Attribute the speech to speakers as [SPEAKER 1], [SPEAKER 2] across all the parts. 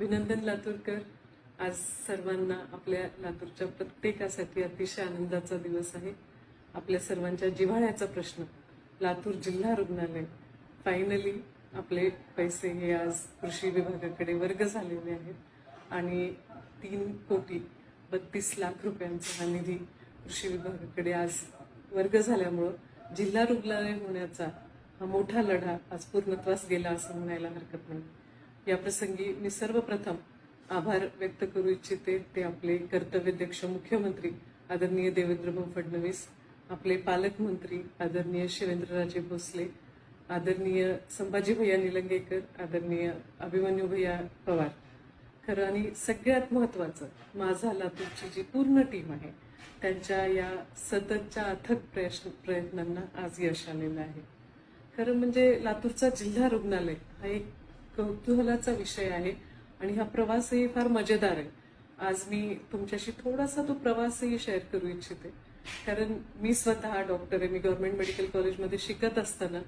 [SPEAKER 1] अभिनंदन लातूरकर. आज सर्वांना आपल्या लातूरच्या प्रत्येकासाठी अतिशय आनंदाचा दिवस आहे. आपल्या सर्वांच्या जिव्हाळ्याचा प्रश्न लातूर जिल्हा रुग्णालय. फायनली आपले पैसे हे आज कृषी विभागाकडे वर्ग झालेले आहेत. आणि तीन कोटी बत्तीस लाख रुपयांचा हा निधी कृषी विभागाकडे आज वर्ग झाल्यामुळं जिल्हा रुग्णालय होण्याचा हा मोठा लढा आज पूर्णत्वास गेला असं म्हणायला हरकत नाही. या प्रसंगी मी सर्वप्रथम आभार व्यक्त करू इच्छिते ते आपले कर्तव्यध्यक्ष मुख्यमंत्री आदरणीय देवेंद्रभाऊ फडणवीस आपले पालकमंत्री आदरणीय शिवेंद्रराजे भोसले आदरणीय संभाजी भैया निलंगेकर आदरणीय अभिमन्यू भैया पवार. खरं आणि सगळ्यात महत्वाचं माझा लातूरची जी पूर्ण टीम आहे त्यांच्या या सततच्या अथक प्रयत्न प्रयत्नांना आज यश आलेलं आहे. खरं म्हणजे लातूरचा जिल्हा रुग्णालय हा एक कौतूहलाचा विषय आहे आणि हा प्रवासही फार मजेदार आहे. आज मी तुमच्याशी थोडासा तो प्रवासही शेअर करू इच्छिते. कारण मी स्वतः डॉक्टर आहे. मी गव्हर्नमेंट मेडिकल कॉलेजमध्ये शिकत असताना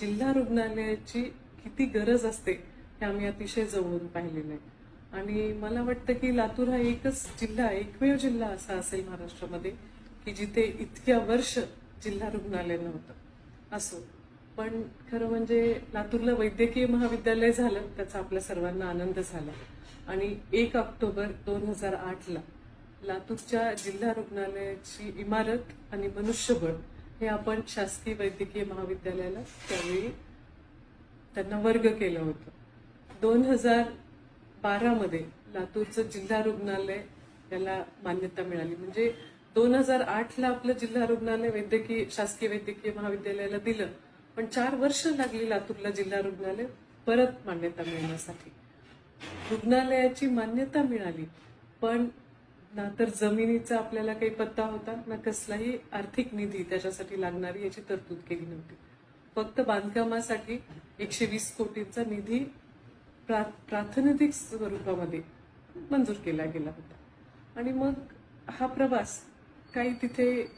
[SPEAKER 1] जिल्हा रुग्णालयाची किती गरज असते हे आम्ही अतिशय जवळून पाहिलेलं आहे. आणि मला वाटतं की लातूर हा एकच जिल्हा एकमेव जिल्हा असा असेल महाराष्ट्रामध्ये की जिथे इतक्या वर्ष जिल्हा रुग्णालय नव्हतं. असो. पण खरं म्हणजे लातूरला वैद्यकीय महाविद्यालय झालं त्याचा आपल्या सर्वांना आनंद झाला. आणि एक ऑक्टोबर दोन हजार आठला लातूरच्या जिल्हा रुग्णालयाची इमारत आणि मनुष्यबळ हे आपण शासकीय वैद्यकीय महाविद्यालयाला त्यावेळी त्यांना वर्ग केलं होतं. दोन हजार बारामध्ये लातूरचं जिल्हा रुग्णालय याला मान्यता मिळाली. म्हणजे दोन हजार आठला आपलं जिल्हा रुग्णालय वैद्यकीय शासकीय वैद्यकीय महाविद्यालयाला दिलं. पण चार वर्ष लागली लातूरला जिल्हा रुग्णालय परत मान्यता मिळण्यासाठी. रुग्णालयाची मान्यता मिळाली पण ना तर जमिनीचा आपल्याला काही पत्ता होता ना कसलाही आर्थिक निधी त्याच्यासाठी लागणारी याची तरतूद केली नव्हती. फक्त बांधकामासाठी एकशे वीस कोटींचा निधी प्रा- प्रातिनिधिक स्वरूपामध्ये मंजूर केला गेला होता. आणि मग हा प्रवास काही तिथे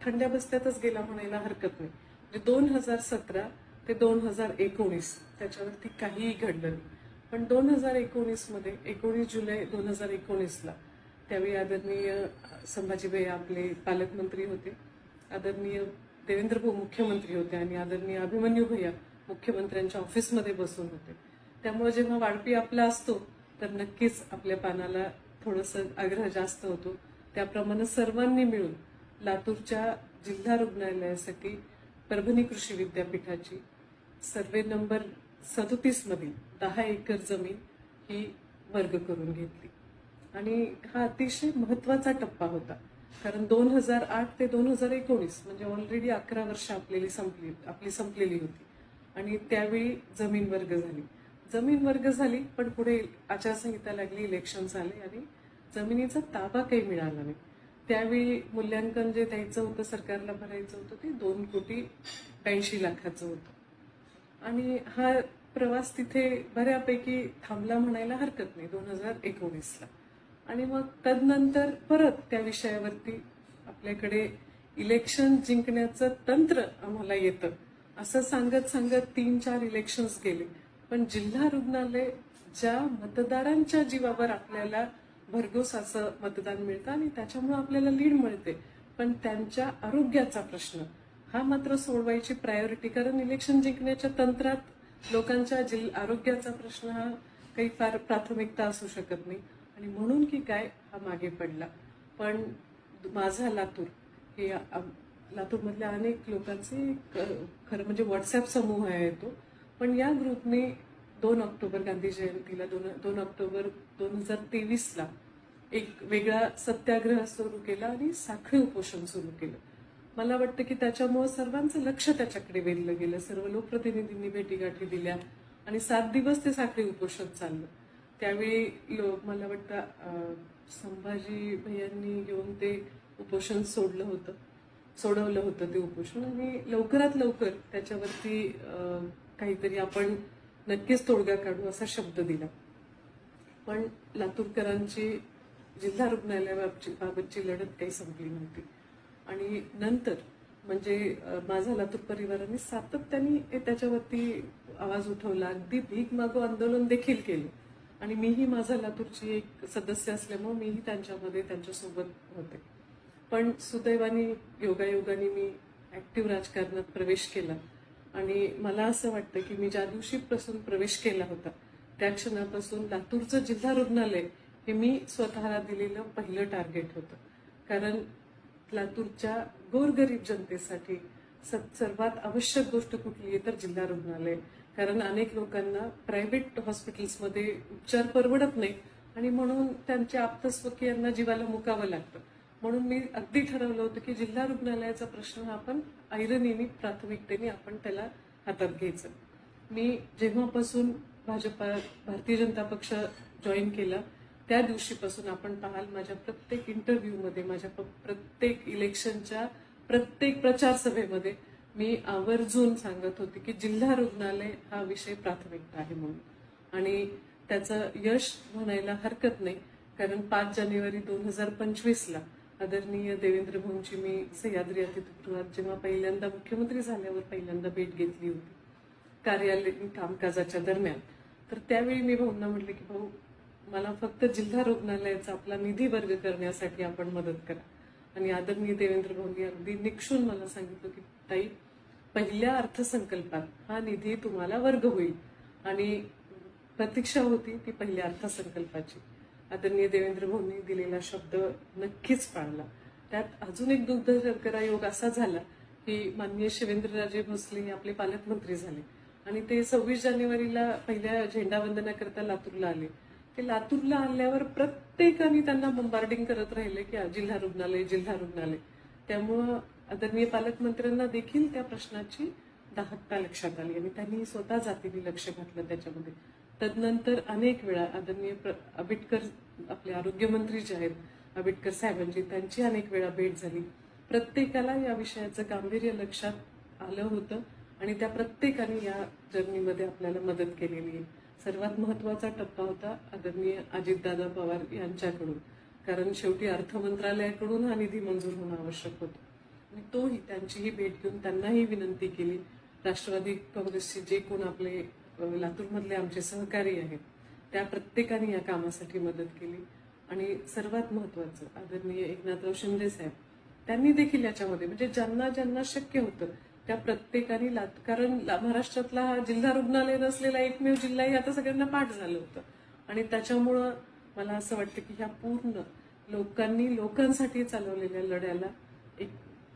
[SPEAKER 1] थंड्या बस्त्यातच गेला म्हणायला हरकत नाही. म्हणजे दोन हजार सतरा ते दोन हजार एकोणीस त्याच्यावरती काहीही घडलं नाही. पण दोन हजार एकोणीसमध्ये एकोणीस जुलै दोन हजार एकोणीसला त्यावेळी आदरणीय संभाजीबाई आपले पालकमंत्री होते आदरणीय देवेंद्र भाऊ मुख्यमंत्री होते आणि आदरणीय अभिमन्यू भैया मुख्यमंत्र्यांच्या ऑफिसमध्ये बसून होते. त्यामुळे जेव्हा वाढपी आपला असतो तर नक्कीच आपल्या पानाला थोडंसं आग्रह जास्त होतो. त्याप्रमाणे सर्वांनी मिळून लातूरच्या जिल्हा रुग्णालयासाठी परभणी कृषी विद्यापीठाची सर्वे नंबर सदोतीसमधील दहा एकर जमीन ही वर्ग करून घेतली. आणि हा अतिशय महत्त्वाचा टप्पा होता. कारण दोन हजार आठ ते दोन हजार एकोणीस म्हणजे ऑलरेडी अकरा वर्ष आपलेली संपली आपली संपलेली होती. आणि त्यावेळी जमीन वर्ग झाली. जमीन वर्ग झाली पण पुढे आचारसंहिता लागली इलेक्शन झाले आणि जमिनीचा ताबा काही मिळाला नाही. त्यावेळी मूल्यांकन जे द्यायचं होतं सरकारला भरायचं होतं ते दोन कोटी ब्याऐंशी लाखाचं होतं. आणि हा प्रवास तिथे बऱ्यापैकी थांबला म्हणायला हरकत नाही दोन हजार एकोणीसला. आणि मग तदनंतर परत त्या विषयावरती आपल्याकडे इलेक्शन जिंकण्याचं तंत्र आम्हाला येतं. असं सांगत सांगत तीन चार इलेक्शन्स गेले. पण जिल्हा रुग्णालय ज्या मतदारांच्या जीवावर आपल्याला भरघोस असं मतदान मिळतं आणि त्याच्यामुळे आपल्याला लीड मिळते. पण त्यांच्या आरोग्याचा प्रश्न. हा मात्र सोडवायची प्रायोरिटी कारण इलेक्शन जिंकण्याच्या तंत्रात लोकांच्या जिल आरोग्याचा प्रश्न हा काही फार प्राथमिकता असू शकत नाही. आणि म्हणून की काय हा मागे पडला. पण माझा लातूर हे लातूरमधल्या अनेक लोकांचे खरं म्हणजे व्हॉट्सअप समूह आहे तो. पण या ग्रुपने दोन ऑक्टोबर गांधी जयंतीला दोन दोन ऑक्टोबर दोन हजार तेवीसला एक वेगळा सत्याग्रह सुरू केला आणि साखळी उपोषण सुरू केलं. मला वाटतं की त्याच्यामुळे सर्वांचं लक्ष त्याच्याकडे वेधलं गेलं. सर्व लोकप्रतिनिधींनी भेटीगाठी दिल्या आणि सात दिवस ते साखळी उपोषण चाललं. त्यावेळी लोक मला वाटतं संभाजी भैयांनी येऊन ते उपोषण सोडलं होतं. सोडवलं होतं ते उपोषण आणि लवकरात लवकर त्याच्यावरती काहीतरी आपण नक्कीच तोडगा काढू असा शब्द दिला. पण लातूरकरांची जिल्हा रुग्णालयाबाबतची बाबतची लढत काही संपली नव्हती. आणि नंतर म्हणजे माझा लातूर परिवाराने सातत्याने त्याच्यावरती आवाज उठवला. अगदी भीक मागो आंदोलन देखील केलं. आणि मीही माझा लातूरची एक सदस्य असल्यामुळे मीही त्यांच्यामध्ये त्यांच्यासोबत होते. पण सुदैवाने योगायोगाने मी ऍक्टिव्ह राजकारणात प्रवेश केला. आणि मला असं वाटतं की मी ज्या दिवशीपासून प्रवेश केला होता त्या क्षणापासून लातूरचं जिल्हा रुग्णालय हे मी स्वतःला दिलेलं पहिलं टार्गेट होतं. कारण लातूरच्या गोरगरीब जनतेसाठी स- सर्वात आवश्यक गोष्ट कुठली आहे तर जिल्हा रुग्णालय. कारण अनेक लोकांना प्रायव्हेट हॉस्पिटल्समध्ये उपचार परवडत नाही आणि म्हणून त्यांच्या आप्तस्वकीयांना जीवाला मुकावं लागतं. म्हणून मी अगदी ठरवलं होतं की जिल्हा रुग्णालयाचा प्रश्न हा आपण ऐरणीने प्राथमिकतेने आपण त्याला हातात घ्यायचं. मी जेव्हापासून भाजपा भारतीय जनता पक्ष जॉईन केला त्या दिवशीपासून आपण पाहाल माझ्या प्रत्येक इंटरव्ह्यूमध्ये माझ्या प- प्रत्येक इलेक्शनच्या प्रत्येक प्रचार सभेमध्ये मी आवर्जून सांगत होते की जिल्हा रुग्णालय हा विषय प्राथमिकता आहे म्हणून. आणि त्याचं यश म्हणायला हरकत नाही कारण पाच जानेवारी दोन हजार पंचवीसला आदरणीय देवेंद्र भाऊंची मी सह्याद्री अतिथीगृहात जेव्हा पहिल्यांदा मुख्यमंत्री झाल्यावर पहिल्यांदा भेट घेतली होती कार्यालयीन कामकाजाच्या दरम्यान. तर त्यावेळी मी भाऊंना म्हटले की भाऊ मला फक्त जिल्हा रुग्णालयाचा आपला निधी वर्ग करण्यासाठी आपण मदत करा. आणि आदरणीय देवेंद्र भाऊंनी अगदी निक्षून मला सांगितलं की ताई पहिल्या अर्थसंकल्पात हा निधी तुम्हाला वर्ग होईल आणि प्रतीक्षा होती ती पहिल्या अर्थसंकल्पाची. आदरणीय देवेंद्र भाऊंनी दिलेला शब्द नक्कीच पाळला. त्यात अजून एक दुग्ध शर्करा योग असा झाला की माननीय शिवेंद्रराजे भोसले हे आपले पालकमंत्री झाले. आणि ते सव्वीस जानेवारीला पहिल्या झेंडावंदनाकरता लातूरला आले. ते लातूरला आल्यावर प्रत्येकाने त्यांना बंबार्डिंग करत राहिले की जिल्हा रुग्णालय जिल्हा रुग्णालय. त्यामुळं आदरणीय पालकमंत्र्यांना देखील त्या प्रश्नाची दाहकता लक्षात आली आणि त्यांनी स्वतः जातीने लक्ष घातलं त्याच्यामध्ये. तदनंतर अनेक वेळा आदरणीय प्र- आंबेडकर आपले आरोग्यमंत्री जे आहेत आंबेडकर साहेबांची त्यांची अनेक वेळा भेट झाली. प्रत्येकाला या विषयाचं गांभीर्य लक्षात आलं होतं आणि त्या प्रत्येकाने या जर्नीमध्ये आपल्याला मदत केलेली आहे. सर्वात महत्त्वाचा टप्पा होता आदरणीय अजितदादा पवार यांच्याकडून कारण शेवटी अर्थ मंत्रालयाकडून हा निधी मंजूर होणं आवश्यक होतं. आणि तोही त्यांचीही भेट घेऊन त्यांनाही विनंती केली. राष्ट्रवादी काँग्रेसचे जे कोण आपले लातूरमधले आमचे सहकारी आहेत. त्या प्रत्येकाने या कामासाठी मदत केली. आणि सर्वात महत्वाचं आदरणीय एकनाथराव शिंदे साहेब त्यांनी देखील याच्यामध्ये म्हणजे ज्यांना ज्यांना शक्य होतं त्या प्रत्येकाने लात कारण महाराष्ट्रातला हा जिल्हा रुग्णालय नसलेला एकमेव जिल्हाही आता सगळ्यांना पाठ झालं होतं. आणि त्याच्यामुळं मला असं वाटतं की ह्या पूर्ण लोकांनी लोकांसाठी चालवलेल्या लढ्याला एक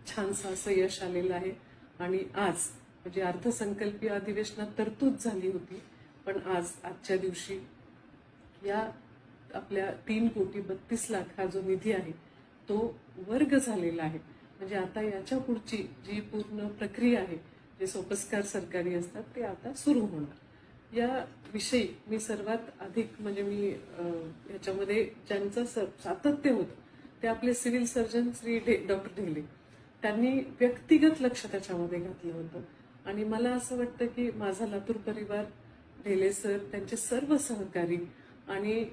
[SPEAKER 1] छानसं असं यश आलेलं आहे. आणि आज म्हणजे अर्थसंकल्पीय अधिवेशनात तरतूद झाली होती पण आज आजच्या दिवशी या आपल्या तीन कोटी बत्तीस लाख हा जो निधी आहे तो वर्ग झालेला आहे. म्हणजे आता याच्या पुढची जी पूर्ण प्रक्रिया आहे जे सोपस्कार सरकारी असतात ते आता सुरू होणार. या विषयी मी सर्वात अधिक म्हणजे मी याच्यामध्ये ज्यांचं स- सातत्य होतं ते आपले civil surgeon Shri doctor Dhele. त्यांनी व्यक्तिगत लक्ष त्याच्यामध्ये घातलं होतं. आणि मला असं वाटतं की माझा लातूर परिवार ढेले सर त्यांचे सर्व सहकारी आणि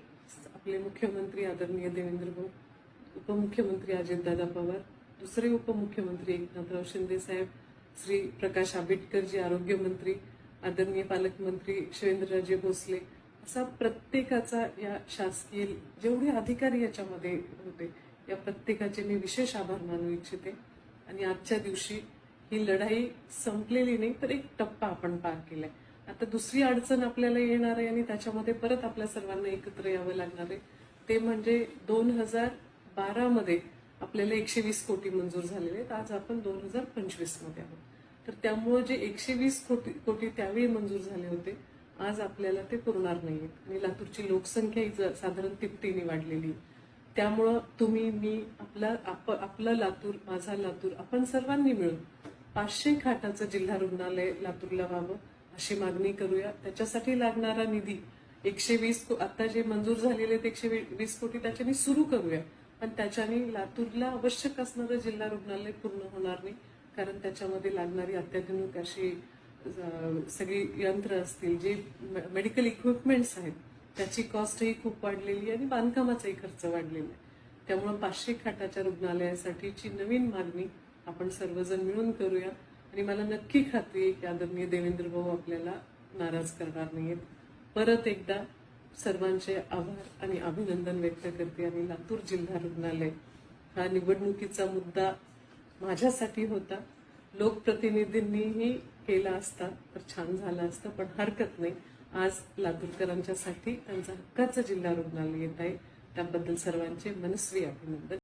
[SPEAKER 1] आपले मुख्यमंत्री आदरणीय देवेंद्र भाऊ उपमुख्यमंत्री अजितदादा पवार दुसरे उपमुख्यमंत्री एकनाथराव शिंदे साहेब श्री प्रकाश आंबेडकर जी आरोग्यमंत्री आदरणीय पालकमंत्री शिवेंद्रराजे भोसले असा प्रत्येकाचा या शासकीय जेवढे अधिकारी याच्यामध्ये होते या प्रत्येकाचे मी विशेष आभार मानू इच्छिते. आणि आजच्या दिवशी ही लढाई संपलेली नाही तर एक टप्पा आपण पार केलाय. आता दुसरी अडचण आपल्याला येणार आहे आणि त्याच्यामध्ये परत आपल्या सर्वांना एकत्र यावं लागणार आहे. ते म्हणजे दोन हजार बारामध्ये आपल्याला एकशे वीस कोटी मंजूर झालेले आहेत. आज आपण दोन हजार पंचवीसमध्ये आहोत. तर त्यामुळे जे एकशे वीस कोटी कोटी त्यावेळी मंजूर झाले होते आज आपल्याला ते पुरणार नाहीयेत आणि लातूरची लोकसंख्या ही साधारण तिपटीने वाढलेली त्यामुळं तुम्ही मी आपला आप, आपलं लातूर माझा लातूर आपण सर्वांनी मिळून पाचशे खाटाचं जिल्हा रुग्णालय लातूरला व्हावं अशी मागणी करूया. त्याच्यासाठी लागणारा निधी एकशे वीस को- आता जे मंजूर झालेले आहेत एकशे वीस कोटी त्याच्याने सुरू करूया. पण त्याच्याने लातूरला आवश्यक असणारं जिल्हा रुग्णालय पूर्ण होणार नाही कारण त्याच्यामध्ये लागणारी अत्याधुनिक अशी सगळी यंत्र असतील जे मेडिकल इक्विपमेंट्स आहेत त्याची कॉस्टही खूप वाढलेली आहे आणि बांधकामाचाही खर्च वाढलेला आहे. त्यामुळे पाचशे खाटाच्या रुग्णालयासाठीची नवीन मागणी आपण सर्वजण मिळून करूया. आणि मला नक्की खात्री आहे की आदरणीय देवेंद्र भाऊ आपल्याला नाराज करणार नाहीत. परत एकदा सर्वांचे आभार आणि अभिनंदन व्यक्त करते आणि लातूर जिल्हा रुग्णालय. हा निवडणुकीचा मुद्दा माझ्यासाठी होता. लोकप्रतिनिधींनीही केला असता तर छान झालं असतं पण हरकत नाही. आज लातूरकरांच्यासाठी त्यांचा हक्काचं जिल्हा रुग्णालय येत आहे. त्याबद्दल सर्वांचे मनस्वी अभिनंदन.